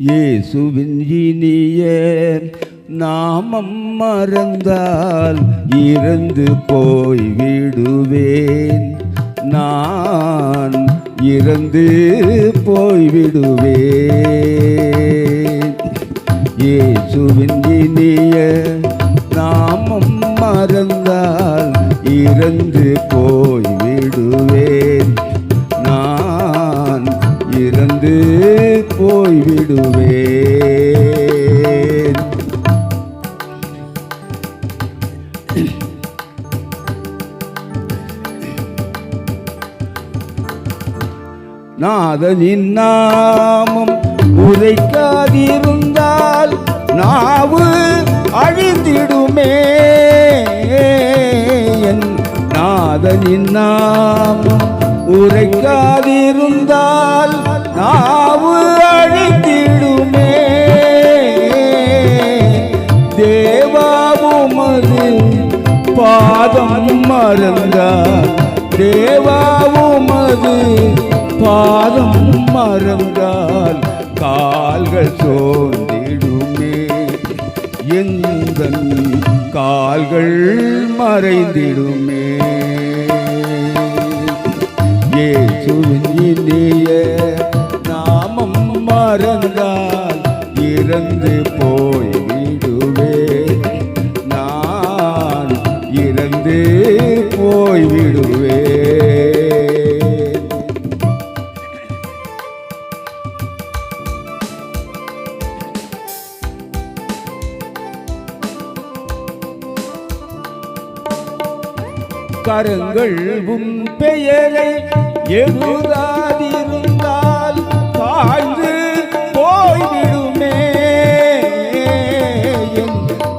இயேசுவின் இனிய நாமம் மறந்தால் இறந்து போய் விடுவேன் நான் இறந்து போய் விடுவேன் இயேசுவின் இனிய நாமம் மறந்தால் இறந்து போய் விடுவேன் நான் இறந்து போய் விடுவேன் நாதனின் நாமம் உரைக்காதிருந்தால் நாவு அழிந்திடுமே. என் நாதனின் நாமம் உரைக்காதிருந்தால் தேவாவுமது பாதம் மறந்தால் கால்கள் சோர்ந்திடுமே. எந்த கால்கள் மறைந்திடுமே. இயேசுவின் இனிய நாமம் மறந்தால் இறந்து போ கருங்கள் உன் பெயரை எழுதாதிருந்தால் தாழ்ந்து போய்விடுமே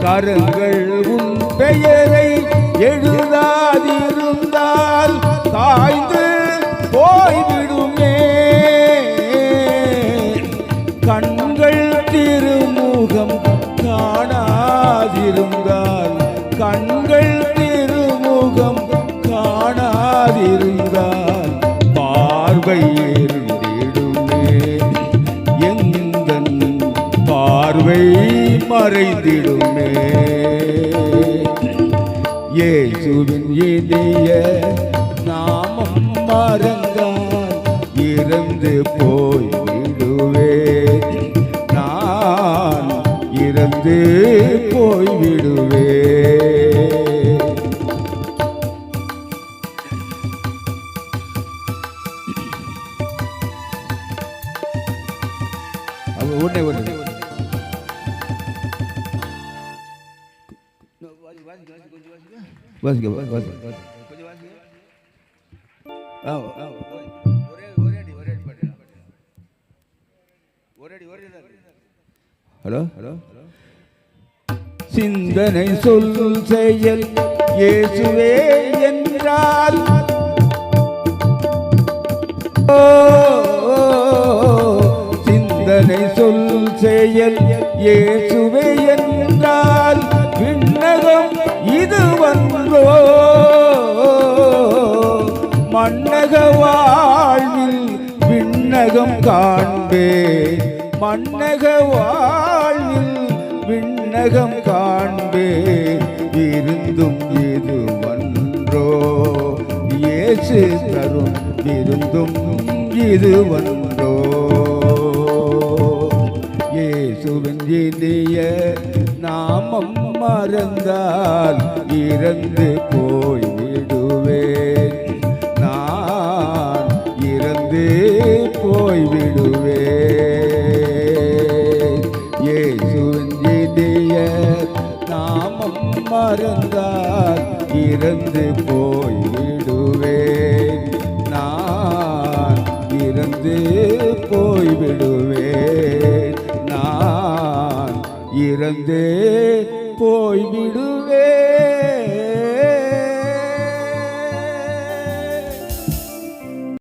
கருங்கள் உன் பெயரை எழுதாதிருந்தால் தாழ்ந்து போய்விடுமே. கண்கள் திருமுகம் காணாதிருந்தால் கண் மறைந்திடுமே. இயேசுவின் இனிய நாமம் மறந்தால் இறந்து போய் விடுவேன் நான் இறந்து போய் விடுவேன் அவ உடனே உடனே வாசிக்க வாசிக்க ஆ ஆ ஒரே ஒரே அடி ஒரே அடி பாட்டு ஒரே அடி ஒரே ஹலோ ஹலோ சிந்தனை சொல் செயல் இயேசுவே என்றால் சிந்தனை சொல் செயல் இயேசுவே மன்னக வாழ்வில் விண்ணகம் காண்பே. மன்னக வாழ்வில் விண்ணகம் காண்பே. இருந்தும் இது வன்றோ இயேசு தரும் இருந்தும் இது வன்றோ இயேசுவின் இனிய நாமம் மறந்தால் இறந்து போய் நாமம் இறந்து போய்விடுவேன். நான் இறந்து போய்விடுவேன். நான் இறந்தே போய்விடுவேன்.